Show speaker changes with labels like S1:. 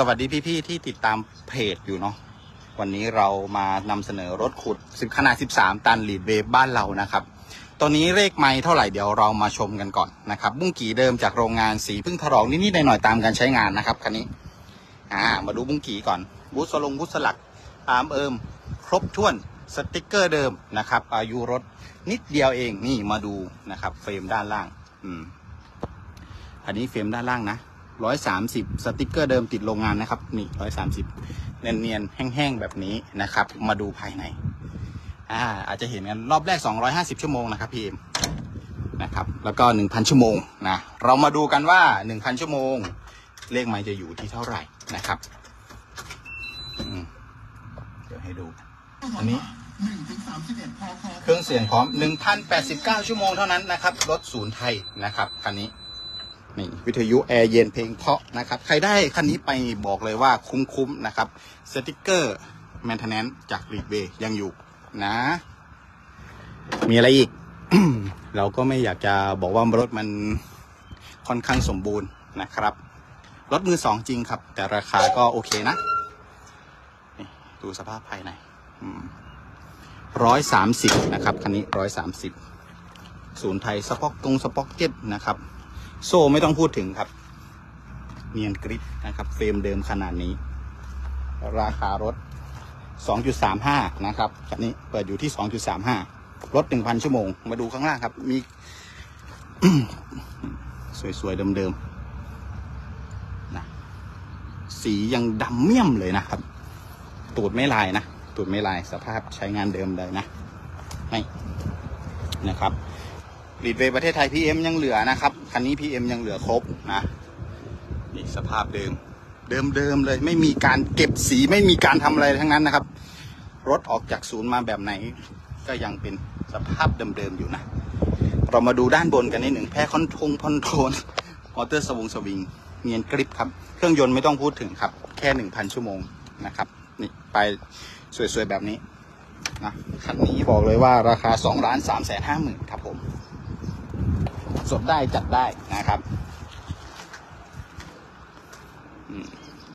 S1: สวัสดีพี่ๆที่ติดตามเพจอยู่เนาะวันนี้เรามานำเสนอรถขุด10ขนาด 13 ตันลีดเวฟบ้านเรานะครับตัวนี้เลขไม้เท่าไหร่เดี๋ยวเรามาชมกันก่อนนะครับบุ้งกี่เดิมจากโรงงานสีพึ่งถรองนิดๆหน่อยๆตามการใช้งานนะครับคันนี้อ่ามาดูบุ้งกี่ก่อนบูสลงบูสลักอาร์มเอิมครบถ้วนสติกเกอร์เดิมนะครับ อายุรถนิดเดียวเองนี่มาดูนะครับ เฟรมด้านล่าง อืมอันนี้เฟรมด้านล่างนะ ร้อยสามสิบสติกเกอร์เดิมติดโรงงานนะครับนี่ร้อยสามสิบเนียนๆ แห้งๆ แบบนี้นะครับ มาดูภายใน อ่า อาจจะเห็นกันรอบแรก 250 ชั่วโมงนะครับพี่เอ็มนะครับ แล้วก็ 1,000 ชั่วโมงนะ เรามาดูกันว่า 1,000 ชั่วโมง เลขไม้จะอยู่ที่เท่าไหร่นะครับอืมเดี๋ยวให้ดู อันนี้เครื่องเสียงพร้อม 1,089 ชั่วโมงเท่านั้นนะครับ รถศูนย์ไทยนะครับคันนี้ นี่วิทยุแอร์เย็นเพลงเพาะนะครับ ใครได้คันนี้ไปบอกเลยว่าคุ้มๆนะครับสติกเกอร์แมนเทนแนนจากรีดเวยังอยู่นะ มีอะไรอีก เราก็ไม่อยากจะบอกว่ารถมันค่อนข้างสมบูรณ์นะครับ รถมือสองจริงครับ แต่ราคาก็โอเคนะดูสภาพภายในร้อยสามสิบนะครับ คันนี้ร้อยสามสิบศูนย์ไทยสป็อกตรงสป็อกเก็ตนะครับ โซ่ไม่ต้องพูดถึงครับ เนียนกริปนะครับเฟรมเดิมขนาดนี้ ราคารถ 2.35 นะครับคันนี้เปิดอยู่ที่ 2.35 รถ 1,000 ชั่วโมง มาดูข้างล่างครับ มี สวย ๆ เดิมๆนะสียังดำเมี่ยมเลยนะครับ ตูดไม่ลายนะ ตูดไม่ลายสภาพใช้งานเดิมเลยนะไม่นะครับ รีดเวย์ประเทศไทย PM ยังเหลือนะครับ คันนี้ PM ยังเหลือครบนะนี่สภาพเดิม เดิมๆเลย ไม่มีการเก็บสีไม่มีการทำอะไรทั้งนั้นนะครับ รถออกจากศูนย์มาแบบไหน ก็ยังเป็นสภาพเดิมๆอยู่นะ เรามาดูด้านบนกันนิดหนึ่งแพ้คอนทงคอนโทรลมอเตอร์สวงสวิงเนียนกริปครับ เครื่องยนต์ไม่ต้องพูดถึงครับ แค่หนึ่งพันชั่วโมงนะครับนี่ไปสวยๆแบบนี้นะคันนี้บอกเลยว่าราคา2ล้าน3แสนห้าหมื่นครับผม สดได้จัดได้นะครับอืม